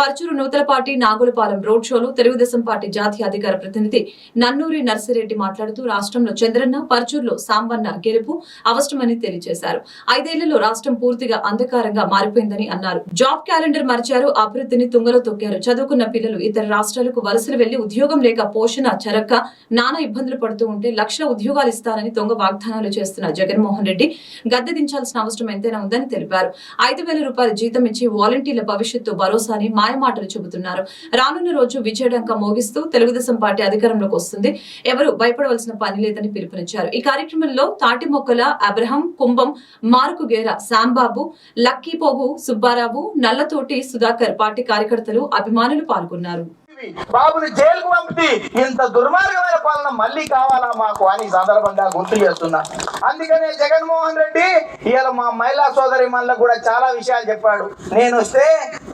Parchur Nuthalapati Nagulapalem road షోలో Telugu Desam party జాతీయ అధికార ప్రతినిధి నన్నూరి నర్సిరెడ్డి మాట్లాడుతూ రాష్ట్రంలో చంద్రన్న పర్చూరులో సాంబన్న గెలుపు అవసరమని తెలియజేశారు. ఐదేళ్ళలో రాష్ట్రం పూర్తిగా అంధకారంగా మారిపోయిందని అన్నారు. జాబ్ క్యాలెండర్ మరిచారు అభివృద్ధిని తుంగలో తొక్కారు. చదువుకున్న పిల్లలు ఇతర రాష్ట్రాలకు వలసలు వెళ్ళి ఉద్యోగం లేక పోషణ చరక్క నానా ఇబ్బందులు పడుతూ ఉంటే లక్షల ఉద్యోగాలు ఇస్తానని దొంగ వాగ్దానాలు చేస్తున్న జగన్మోహన్ రెడ్డి గద్దె దించాల్సిన అవసరం ఎంతైనా ఉందని తెలిపారు. ఐదు వేల రూపాయల జీతం ఇచ్చి వాలంటీర్ల భవిష్యత్తు భరోసాని మా మాయమాటలు చెబుతున్నారు. రానున్న రోజు విజయడంక మోగిస్తూ తెలుగుదేశం పార్టీ అధికారంలోకి వస్తుంది. ఎవరు భయపడవలసిన పని లేదని పిలుపునిచ్చారు. ఈ కార్యక్రమంలో తాటి మొక్కల అబ్రహం కుంభం మారుకుగేర శాంబాబు లక్కీపోగు సుబ్బారావు నల్లతోటి సుధాకర్ పార్టీ కార్యకర్తలు అభిమానులు పాల్గొన్నారు. బాబుని జైలుకు పంపితే ఇంత దుర్మార్గమైన పాలన మళ్ళీ కావాలా మాకు అని సందర్భంగా గుర్తు చేస్తున్నా. అందుకనే జగన్మోహన్ రెడ్డి ఇవాళ మా మహిళా సోదరి మనలకు కూడా చాలా విషయాలు చెప్పాడు. నేను వస్తే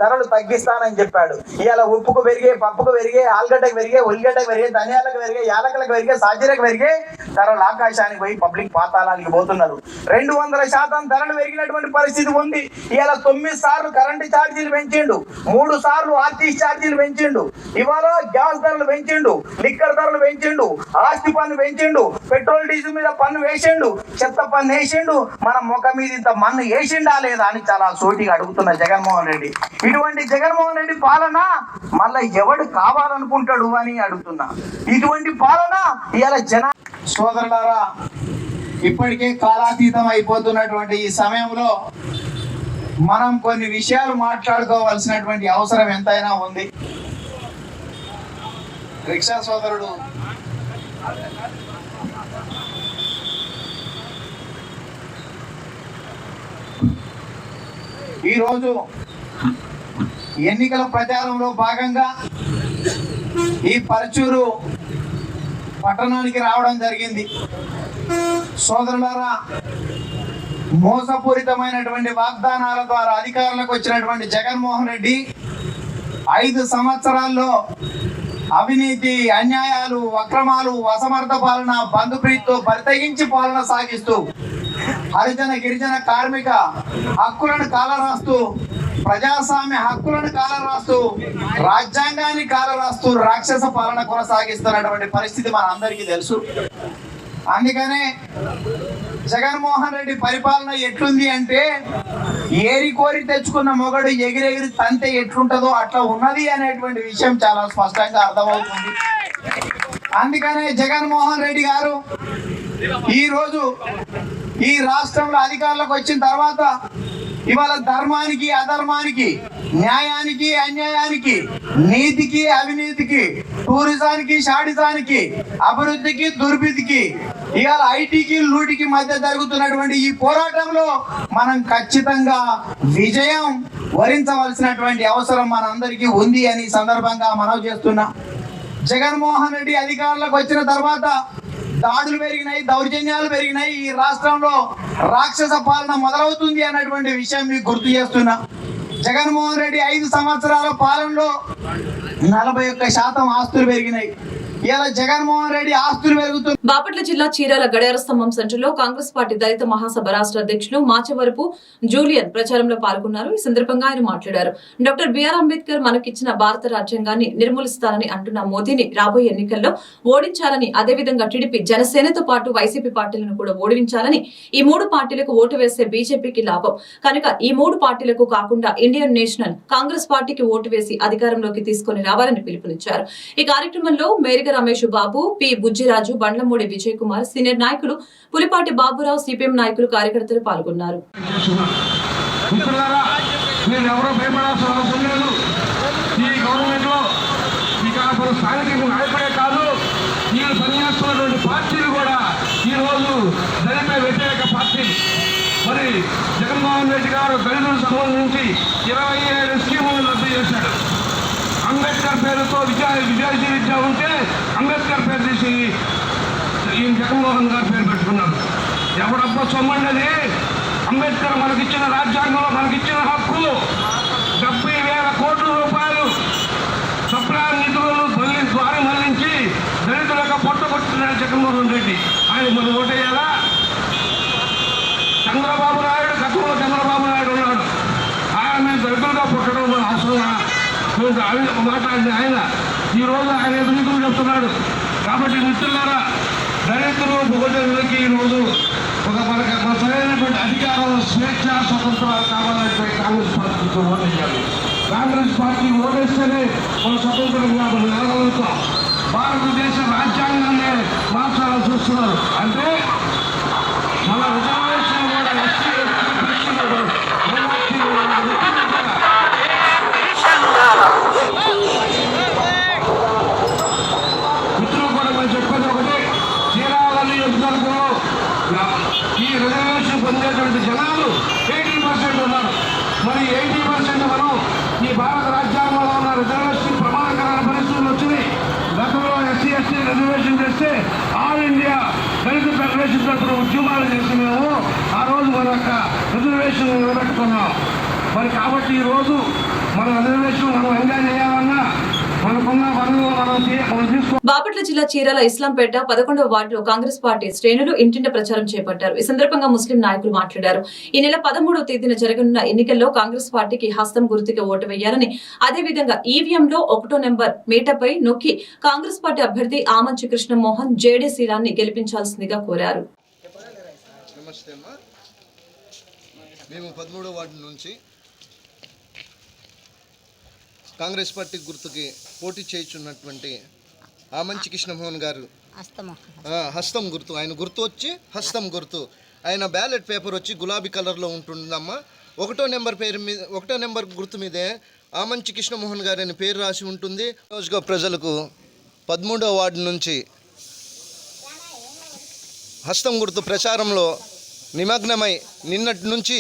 ధరలు తగ్గిస్తానని చెప్పాడు. ఇవాళ ఉప్పుకు పెరిగే పప్పుకు పెరిగే ఆలుగడ్డకు పెరిగే ఉల్లిగడ్డకు పెరిగే ధనియాలకు పెరిగే యాలకులకు పెరిగే సాజీరకు పెరిగే ధరలు ఆకాశానికి పోయి పబ్లిక్ పాతాళానికి పోతున్నారు. రెండు వందల శాతం ధరలు పెరిగినటువంటి పరిస్థితి ఉంది. ఇవాళ తొమ్మిది సార్లు కరెంటు ఛార్జీలు పెంచిండు. మూడు సార్లు ఆర్టీసీ ఛార్జీలు పెంచిండు. ఇవాళ గ్యాస్ ధరలు పెంచిండు లిక్కర్ ధరలు పెంచిండు ఆస్తి పన్ను పెంచిండు పెట్రోల్ డీజిల్ మీద పన్ను వేసిండు చెత్త పన్ను వేసిండు మన ముఖం మీద ఇంత మన్ను వేసిండా లేదా అని చాలా సోటిగా అడుగుతున్న జగన్మోహన్ రెడ్డి. ఇటువంటి జగన్మోహన్ రెడ్డి పాలన మళ్ళా ఎవడు కావాలనుకుంటాడు అని అడుగుతున్నా. ఇటువంటి పాలన ఇలా జన సోదరులారా ఇప్పటికే కాలాతీతం అయిపోతున్నటువంటి ఈ సమయంలో మనం కొన్ని విషయాలు మాట్లాడుకోవాల్సినటువంటి అవసరం ఎంతైనా ఉంది. రిక్షా సోదరుడు ఈరోజు ఎన్నికల ప్రచారంలో భాగంగా ఈ పరచూరు పట్టణానికి రావడం జరిగింది. సోదరులారా మోసపూరితమైనటువంటి వాగ్దానాల ద్వారా అధికారంలోకి వచ్చినటువంటి జగన్మోహన్ రెడ్డి ఐదు సంవత్సరాల్లో అవినీతి అన్యాయాలు అక్రమాలు అసమర్థ పాలన బంధుప్రీతితో బరితెగించి పాలన సాగిస్తూ హరిజన గిరిజన కార్మిక హక్కులను కాలరాస్తూ ప్రజాస్వామ్య హక్కులను కాలరాస్తూ రాజ్యాంగాన్ని కాలరాస్తూ రాక్షస పాలన కొనసాగిస్తున్నటువంటి పరిస్థితి మన అందరికీ తెలుసు. అందుకనే జగన్మోహన్ రెడ్డి పరిపాలన ఎట్లుంది అంటే ఏరి కోరి తెచ్చుకున్న మొగడు ఎగిరెగిరి తంతే ఎట్లుంటుందో అట్లా ఉన్నది అనేటువంటి విషయం చాలా స్పష్టంగా అర్థమవుతుంది. అందుకనే జగన్మోహన్ రెడ్డి గారు ఈ రోజు ఈ రాష్ట్రంలో అధికారంలోకి వచ్చిన తర్వాత ఇవాళ ధర్మానికి అధర్మానికి న్యాయానికి అన్యాయానికి నీతికి అవినీతికి టూరిజానికి షాడిజానికి అభివృద్ధికి దుర్భితికి ఇవాళ ఐటీకి లూటికి మధ్య జరుగుతున్నటువంటి ఈ పోరాటంలో మనం ఖచ్చితంగా విజయం వరించవలసినటువంటి అవసరం మనందరికీ ఉంది అని సందర్భంగా మనవి చేస్తున్నా. జగన్మోహన్ రెడ్డి అధికారంలోకి వచ్చిన తర్వాత దాడులు పెరిగినాయి దౌర్జన్యాలు పెరిగినాయి. ఈ రాష్ట్రంలో రాక్షస పాలన మొదలవుతుంది అన్నటువంటి విషయం మీకు గుర్తు చేస్తున్నా. జగన్మోహన్ రెడ్డి ఐదు సంవత్సరాల పాలనలో నలభై ఒక్క శాతం ఆస్తులు పెరిగినాయి. ఇలా జగన్మోహన్ రెడ్డి ఆస్తులు బాపట్ల జిల్లా చీరాల గడియార స్తంభం సెంటర్లో కాంగ్రెస్ పార్టీ దళిత మహాసభ రాష్ట్ర అధ్యక్షులు మాచవరపు జూలియన్ ప్రచారంలో పాల్గొన్నారు. ఈ సందర్భంగా ఆయన మాట్లాడారు. డాక్టర్ బిఆర్ అంబేద్కర్ మనకిచ్చిన భారత రాజ్యాంగాన్ని నిర్మూలిస్తారని అంటున్న మోదీని రాబోయే ఎన్నికల్లో ఓడించాలని అదేవిధంగా టీడీపీ జనసేనతో పాటు వైసీపీ పార్టీలను కూడా ఓడించాలని ఈ మూడు పార్టీలకు ఓటు వేస్తే బీజేపీకి లాభం. కనుక ఈ మూడు పార్టీలకు కాకుండా ఇండియన్ నేషనల్ కాంగ్రెస్ పార్టీకి ఓటు వేసి అధికారంలోకి తీసుకొని రావాలని పిలుపునిచ్చారు. ఈ కార్యక్రమంలో మేరిగర రమేష్ బాబు పి. బుజ్జిరాజు బండ్లమూడి విజయ్ కుమార్ సీనియర్ నాయకులు పులిపాటి బాబురావు సిపిఎం నాయకులు కార్యకర్తలు పాల్గొన్నారు. మిత్రులారా మీరు ఎవరో భయపడాల్సిన అవసరం లేదు. ఈ గవర్నమెంట్లో పార్టీలు కూడా ఈరోజు దళిత వ్యతిరేక పార్టీ. మరి జగన్మోహన్ రెడ్డి గారు దళితులకు సంబంధించి ఇరవై ఏడు స్కీములు రద్దు చేశాడు. అంబేద్కర్ పేరుతో విద్యా విద్యార్థి విద్య ఉంటే అంబేద్కర్ పేరు తీసి ఈ జగన్మోహన్ గారు పేరు పెట్టుకున్నాడు ఎవడబ్బా సొమ్మండది? అంబేద్కర్ మనకిచ్చిన రాజ్యాంగంలో మనకిచ్చిన హక్కు. డెబ్బై వేల కోట్ల రూపాయలు సప్లా నిధులను ద్వారా మళ్ళించి దళితులకు పొట్ట కొట్టున్నాడు జగన్మోహన్ రెడ్డి. ఆయన మనం ఓటే చంద్రబాబు నాయుడు గతంలో చంద్రబాబు నాయుడు ఉన్నాడు ఆయన మేము దళితులుగా పుట్టడం మన అవసరమా ఈరోజు ఆయన మాట్లాడిన ఆయన ఈ రోజు ఆయన ఎదుగుతూ చెప్తున్నాడు. కాబట్టి మిత్రులారా దళితులు భోజనులకి ఈరోజు ఒక మనకు ఒక సరైనటువంటి అధికారం స్వేచ్ఛ స్వతంత్రాలు కావాలంటే కాంగ్రెస్ పార్టీకి ఓటేయాలి కాంగ్రెస్ పార్టీ ఓటేస్తేనే మన స్వతంత్రంగా మనం నిలగలుగుతాం భారతదేశ రాజ్యాంగాన్ని మార్చాలని చూస్తున్నారు. అంటే ఈ రిజర్వేషన్ పొందేటువంటి జనాలు ఎయిటీ పర్సెంట్ ఉన్నారు. మరి ఎయిటీ పర్సెంట్ మనం ఈ భారత రాజ్యాంగంలో ఉన్న రిజర్వేషన్ ప్రమాదకరమైన పరిస్థితులు వచ్చినాయి. గతంలో ఎస్సీ ఎస్టీ రిజర్వేషన్ చేస్తే ఆల్ ఇండియా దళిత ఫెడరేషన్ తరఫున ఉద్యమాలు చేసి మేము ఆ రోజు మన యొక్క రిజర్వేషన్ నిలబెట్టుకున్నాం. మరి కాబట్టి ఈ రోజు మన రిజర్వేషన్ మనం ఎంజాయ్ చేయాలన్నా బాపట్ల జిల్లా చీరాల ఇస్లాంపేట పదకొండవ వార్డులో కాంగ్రెస్ పార్టీ శ్రేణులు ఇంటింట ప్రచారం చేపట్టారు. ఈ సందర్భంగా ముస్లిం నాయకులు మాట్లాడారు. ఈ నెల పదమూడవ తేదీన జరగనున్న ఎన్నికల్లో కాంగ్రెస్ పార్టీకి హస్తం గుర్తుకి ఓటు వేయాలని అదేవిధంగా ఈవీఎంలో ఒకటో నెంబర్ మీటపై నొక్కి కాంగ్రెస్ పార్టీ అభ్యర్థి ఆమంచి కృష్ణమోహన్ జేడీ శీలాన్ని గెలిపించాల్సిందిగా కోరారు. మేము పదమూడో వార్డు నుంచి కాంగ్రెస్ పార్టీ గుర్తుకి పోటీ చేయుచున్నటువంటి ఆమంచి కృష్ణమోహన్ గారు. హస్తం గుర్తు. ఆయన గుర్తు వచ్చి హస్తం గుర్తు. ఆయన బ్యాలెట్ పేపర్ వచ్చి గులాబీ కలర్లో ఉంటుందమ్మా. ఒకటో నెంబర్ పేరు మీద ఒకటో నెంబర్ గుర్తు మీదే ఆమంచి కృష్ణమోహన్ గారి అని పేరు రాసి ఉంటుంది. రోజుగా ప్రజలకు పదమూడవ వార్డు నుంచి హస్తం గుర్తు ప్రచారంలో నిమగ్నమై నిన్నటి నుంచి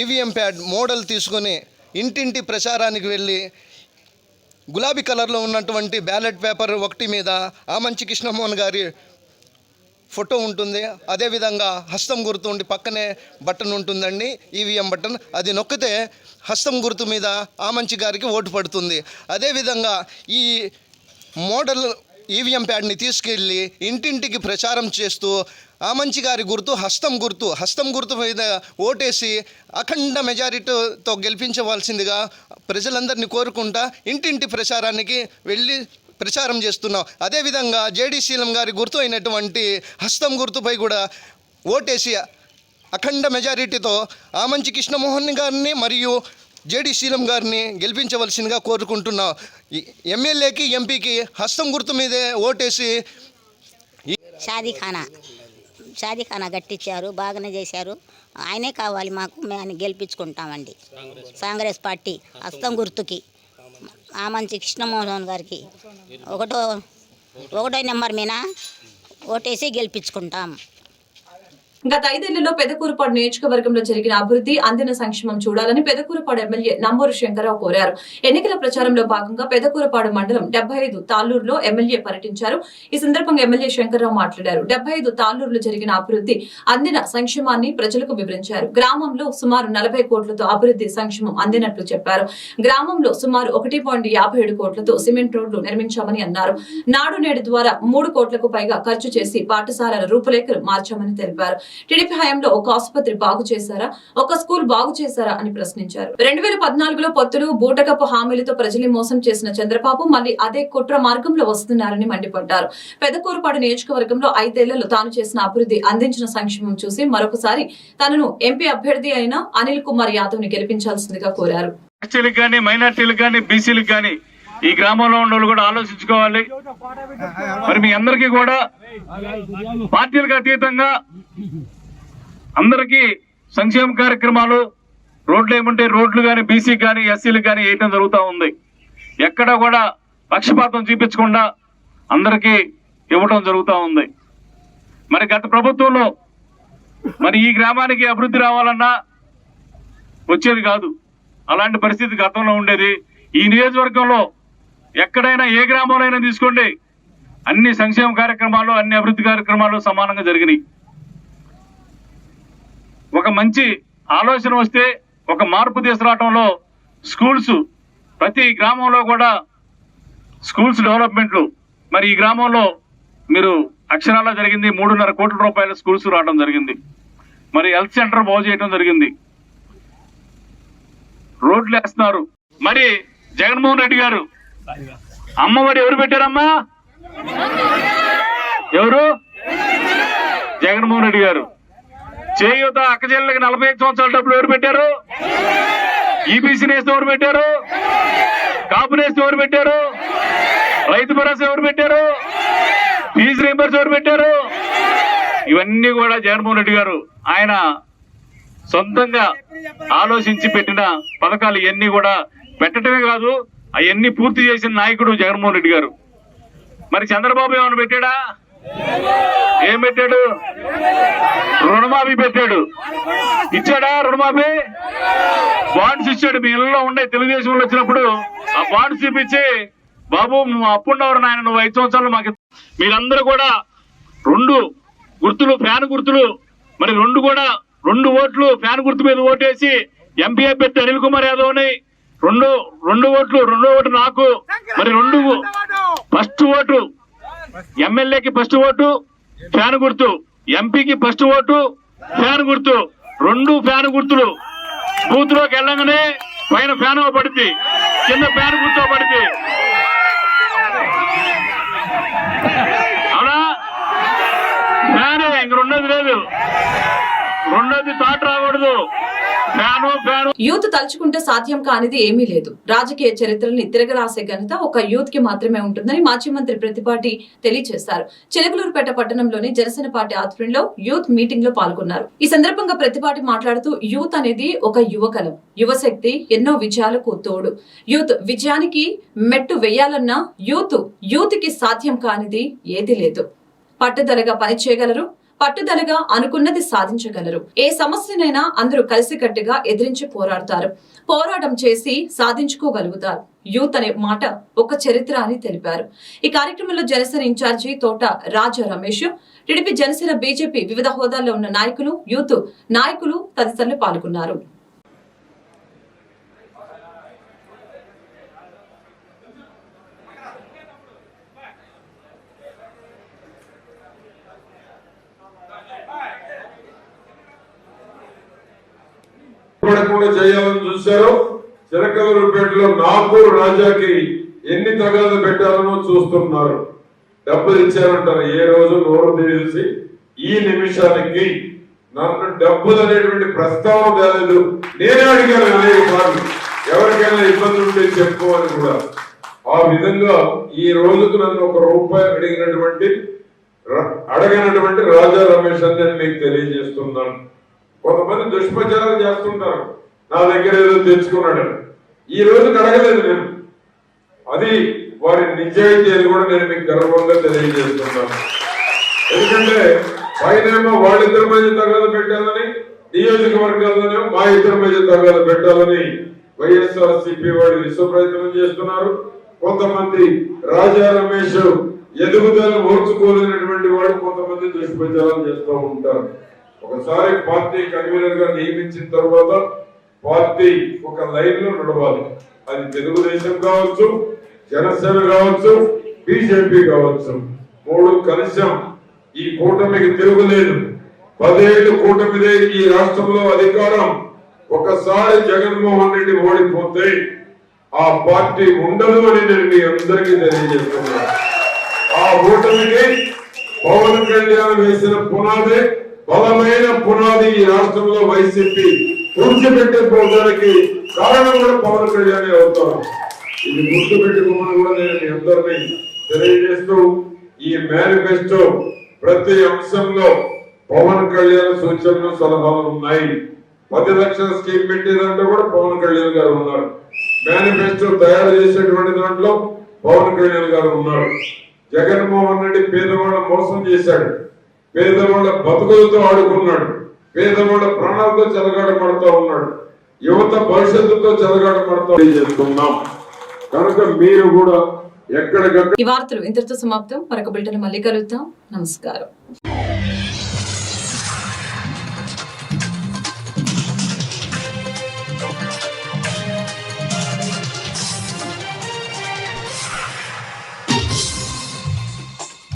ఈవీఎం ప్యాడ్ మోడల్ తీసుకొని ఇంటింటి ప్రచారానికి వెళ్ళి గులాబీ కలర్లో ఉన్నటువంటి బ్యాలెట్ పేపర్ ఒకటి మీద ఆమంచి కృష్ణమోహన్ గారి ఫోటో ఉంటుంది. అదేవిధంగా హస్తం గుర్తు ఉండి పక్కనే బటన్ ఉంటుందండి ఈవీఎం బటన్. అది నొక్కితే హస్తం గుర్తు మీద ఆమంచి గారికి ఓటు పడుతుంది. అదేవిధంగా ఈ మోడల్ ఈవీఎం ప్యాడ్ని తీసుకెళ్ళి ఇంటింటికి ప్రచారం చేస్తూ ఆమంచి గారి గుర్తు హస్తం గుర్తు హస్తం గుర్తు మీద ఓటేసి అఖండ మెజారిటీతో గెలిపించవలసిందిగా ప్రజలందరినీ కోరుకుంటా ఇంటింటి ప్రచారానికి వెళ్ళి ప్రచారం చేస్తున్నాం. అదేవిధంగా జేడీ శీలం గారి గుర్తు అయినటువంటి హస్తం గుర్తుపై కూడా ఓటేసి అఖండ మెజారిటీతో ఆమంచి కృష్ణమోహన్ గారిని మరియు జేడి శీలం గారిని గెలిపించవలసిందిగా కోరుకుంటున్నాం. ఎమ్మెల్యేకి ఎంపీకి హస్తం గుర్తు మీదే ఓటేసి షాదీఖానా. షాదీఖానా కట్టించారు బాగానే చేశారు. ఆయనే కావాలి మాకు మేము గెలిపించుకుంటామండి. కాంగ్రెస్ పార్టీ హస్తం గుర్తుకి. ఆ మంచి కృష్ణమోహన్ గారికి ఒకటో ఒకటో నెంబర్ మీద ఓటేసి గెలిపించుకుంటాం. గత ఐదేళ్ళలో పెదకూరుపాడు నియోజకవర్గంలో జరిగిన అభివృద్ధి అందిన సంక్షేమం చూడాలని పెదకూరుపాడు ఎమ్మెల్యే నంబూరు శంకరరావు కోరారు. ఎన్నికల ప్రచారంలో భాగంగా పెదకూరుపాడు మండలం డెబ్బై ఐదు తాళ్ళూరులో ఎమ్మెల్యే పర్యటించారు. ఈ సందర్భంగా ఎమ్మెల్యే శంకరరావు మాట్లాడారు. డెబ్బై ఐదు తాళ్ళూరులో జరిగిన అభివృద్ధి అందిన సంక్షేమాన్ని ప్రజలకు వివరించారు. గ్రామంలో సుమారు నలభై కోట్లతో అభివృద్ధి సంక్షేమం అందినట్లు చెప్పారు. గ్రామంలో సుమారు ఒకటి పాయింట్ యాభై ఏడు కోట్లతో సిమెంట్ రోడ్లు నిర్మించామని అన్నారు. నాడు నేడు ద్వారా మూడు కోట్లకు పైగా ఖర్చు చేసి పాఠశాలల రూపురేఖలు మార్చామని తెలిపారు. టీడీపీ హయాంలో ఒక ఆసుపత్రి బాగు చేశారా? ఒక స్కూల్ బాగు చేశారా అని ప్రశ్నించారు. రెండు వేల పద్నాలుగులో పొత్తులు బూటకపు హామీలతో ప్రజల్ని మోసం చేసిన చంద్రబాబు మళ్ళీ అదే కుట్ర మార్గంలో వస్తున్నారని మండిపడ్డారు. పెదకూరుపాడు నియోజకవర్గంలో ఐదేళ్ళలో తాను చేసిన అభివృద్ధి అందించిన సంక్షేమం చూసి మరొకసారి తనను ఎంపీ అభ్యర్థి అయిన అనిల్ కుమార్ యాదవ్ని గెలిపించాల్సిందిగా కోరారు. కానీ మైనార్టీలకు కానీ బీసీలకు కానీ ఈ గ్రామంలో ఉన్న కూడా ఆలోచించుకోవాలి. మరి మీ అందరికీ కూడా పార్టీలకు అతీతంగా అందరికీ సంక్షేమ కార్యక్రమాలు రోడ్లు ఏముంటే రోడ్లు కానీ బీసీ కానీ ఎస్సీలకు కానీ వేయటం జరుగుతూ ఉంది. ఎక్కడ కూడా పక్షపాతం చూపించకుండా అందరికీ ఇవ్వటం జరుగుతూ ఉంది. మరి గత ప్రభుత్వంలో మరి ఈ గ్రామానికి అభివృద్ధి రావాలన్నా వచ్చేది కాదు. అలాంటి పరిస్థితి గతంలో ఉండేది. ఈ నియోజకవర్గంలో ఎక్కడైనా ఏ గ్రామంలో అయినా తీసుకోండి. అన్ని సంక్షేమ కార్యక్రమాలు అన్ని అభివృద్ధి కార్యక్రమాలు సమానంగా జరిగినాయి. ఒక మంచి ఆలోచన వస్తే ఒక మార్పు తీసుకురావడంలో స్కూల్స్ ప్రతి గ్రామంలో కూడా స్కూల్స్ డెవలప్మెంట్లు. మరి ఈ గ్రామంలో మీరు అక్షరాల జరిగింది మూడున్నర కోట్ల రూపాయల స్కూల్స్ రావడం జరిగింది. మరి హెల్త్ సెంటర్ బాగు చేయడం జరిగింది. రోడ్లు వేస్తున్నారు మరి జగన్మోహన్ రెడ్డి గారు అమ్మఒడి ఎవరు పెట్టారమ్మా? ఎవరు? జగన్మోహన్ రెడ్డి గారు. చేయూత అక్కజల్లకి నలభై ఐదు సంవత్సరాల డబ్బులు ఎవరు పెట్టారు? ఈబీసీ నేస్తే ఎవరు పెట్టారు? కాపు నేస్తే ఎవరు పెట్టారు? రైతు భరోసా ఎవరు పెట్టారు? ఫీజు రీంబర్స్ ఎవరు పెట్టారు? ఇవన్నీ కూడా జగన్మోహన్ రెడ్డి గారు ఆయన సొంతంగా ఆలోచించి పెట్టిన పథకాలు ఇవన్నీ కూడా పెట్టడమే కాదు అవన్నీ పూర్తి చేసిన నాయకుడు జగన్మోహన్ రెడ్డి గారు. మరి చంద్రబాబు ఏమైనా పెట్టాడా? ఏం పెట్టాడు? రుణమాఫీ పెట్టాడు. ఇచ్చాడా రుణమాఫీ? బాండ్స్ ఇచ్చాడు. మీ ఇళ్ళలో ఉండే తెలుగుదేశంలో వచ్చినప్పుడు ఆ బాండ్స్ చూపించి బాబు నువ్వు అప్పున్నవారు నాయన నువ్వు ఐదు సంవత్సరాలు మాకు మీరందరూ కూడా రెండు గుర్తులు ఫ్యాన్ గుర్తులు మరి రెండు కూడా రెండు ఓట్లు ఫ్యాన్ గుర్తు మీద ఓటేసి ఎంపీ అభ్యర్థి అనిల్ కుమార్ యాదవ్ అని రెండు రెండు ఓట్లు రెండో ఓటు నాకు. మరి రెండు ఫస్ట్ ఓటు. ఎమ్మెల్యేకి ఫస్ట్ ఓటు ఫ్యాన్ గుర్తు. ఎంపీకి ఫస్ట్ ఓటు ఫ్యాన్ గుర్తు. రెండు ఫ్యాన్ గుర్తులు. బూత్లోకి వెళ్ళగానే పైన ఫ్యాన్ పడుద్ది. కింద ఫ్యాన్ గుర్తు పడుద్ది. అవునా? ఫ్యాన్ ఇంక రెండోది లేదు. రెండోది తాట రాకూడదు. యూత్ తలుచుకుంటే సాధ్యం కానిది ఏమీ లేదు. రాజకీయ చరిత్రని తిరగరాసే ఘనత ఒక యూత్కి మాత్రమే ఉంటుందని మాజీ మంత్రి ప్రతిపాటి తెలియజేశారు. చిలకలూరుపేట పట్టణంలోని జనసేన పార్టీ ఆధ్వర్యంలో యూత్ మీటింగ్లో పాల్గొన్నారు. ఈ సందర్భంగా ప్రతిపాటి మాట్లాడుతూ యూత్ అనేది ఒక యువకలం. యువశక్తి ఎన్నో విజయాలకు తోడు. యూత్ విజయానికి మెట్టు వేయాలన్నా యూత్ యూత్కి సాధ్యం కానిది ఏది లేదు. పట్టుదలగా పనిచేయగలరు. పట్టుదలగా అనుకున్నది సాధించగలరు. ఏ సమస్యనైనా అందరూ కలిసికట్టుగా ఎదిరించి పోరాడతారు. పోరాటం చేసి సాధించుకోగలుగుతారు. యూత్ అనే మాట ఒక చరిత్ర అని తెలిపారు. ఈ కార్యక్రమంలో Janasena in charge Thota Raja Ramesh TDP Janasena BJP వివిధ హోదాల్లో ఉన్న నాయకులు యూత్ నాయకులు తదితరులు పాల్గొన్నారు. కూడా చేయాలని చూశారు? చిరకలూరుపేటలో నాకు రాజాకి ఎన్ని తగాదు పెట్టాలనో చూస్తున్నారు. డబ్బులు ఇచ్చారంటారు. ఏ రోజు నోరు తెలిసి ఈ నిమిషానికి నన్ను డబ్బులు అనేటువంటి ప్రస్తావన తేలేదు నేనే అడిగాను అనేక సార్లు ఎవరికైనా ఇబ్బంది ఉంటే చెప్పుకోవాలి కూడా. ఆ విధంగా ఈ రోజుకు నన్ను ఒక రూపాయి అడిగినటువంటి అడగినటువంటి రాజా రమేష్ అని నేను మీకు తెలియజేస్తున్నాను. కొంతమంది దుష్ప్రచారం చేస్తుంటారు. నా దగ్గర ఏదో తెచ్చుకున్నాడు. ఈ రోజు అడగలేదు నేను. అది వారి నిజాయితీ అని కూడా నేను మీకు గర్వంగా తెలియజేస్తున్నాను. ఎందుకంటే పైనేమో వాళ్ళిద్దరి మధ్య తగాదు పెట్టాలని నియోజకవర్గాల్లోనే మా ఇద్దరి మధ్య తగాదు పెట్టాలని వైఎస్ఆర్ సిపి వాడు విశ్వ ప్రయత్నం చేస్తున్నారు. కొంతమంది రాజా రమేష్ ఎదుగుదలను ఓర్చుకోలేనటువంటి వాడు కొంతమంది దుష్ప్రచారం చేస్తూ ఉంటారు. ఒకసారి పార్టీ కన్వీనర్గా నియమించిన తర్వాత పార్టీ ఒక లైన్లో నడవాలి. అది తెలుగుదేశం కావచ్చు జనసేన కావచ్చు బీజేపీ కావచ్చు. మూడు కలిసాం ఈ కూటమికి తిరుగులేదు పదేళ్ళు కూటమిదే ఈ రాష్ట్రంలో అధికారం. ఒకసారి జగన్మోహన్ రెడ్డి ఓడిపోతే ఆ పార్టీ ఉండదు అని నేను మీ అందరికీ తెలియజేస్తున్నాను. ఆ ఓటమికి పవన్ కళ్యాణ్ వేసిన పునాదే. బలమైన పునాది ఈ రాష్ట్రంలో వైసీపీ తుడిచిపెట్టిపోవడానికి కారణం కూడా పవన్ కళ్యాణ్ అవుతారు. ఇది గుర్తు పెట్టుకోమని కూడా నేను మీ అందరినీ తెలియజేస్తూ ఈ మేనిఫెస్టో ప్రతి అంశంలో పవన్ కళ్యాణ్ సూచనలు సలహాలు ఉన్నాయి. పది లక్షల స్కీమ్ పెట్టేదంటే కూడా పవన్ కళ్యాణ్ గారు ఉన్నారు. మేనిఫెస్టో తయారు చేసేటువంటి దాంట్లో పవన్ కళ్యాణ్ గారు ఉన్నారు. జగన్మోహన్ రెడ్డి పేదవాళ్ళ మోసం చేశాడు. పేదవాళ్ళ బతుకులతో ఆడుకున్నాడు. పేదవాళ్ళ ప్రాణాలతో చెలగాటపడుతూ ఉన్నాడు. యువత భవిష్యత్తుతో చెలగాటపడుతూ చేస్తున్నాం? కనుక మీరు కూడా ఎక్కడికక్కడ ఈ వార్తలు ఇంతటితో సమాప్తం. మరొక బిల్టన్ మళ్ళీ కలుద్దాం. నమస్కారం.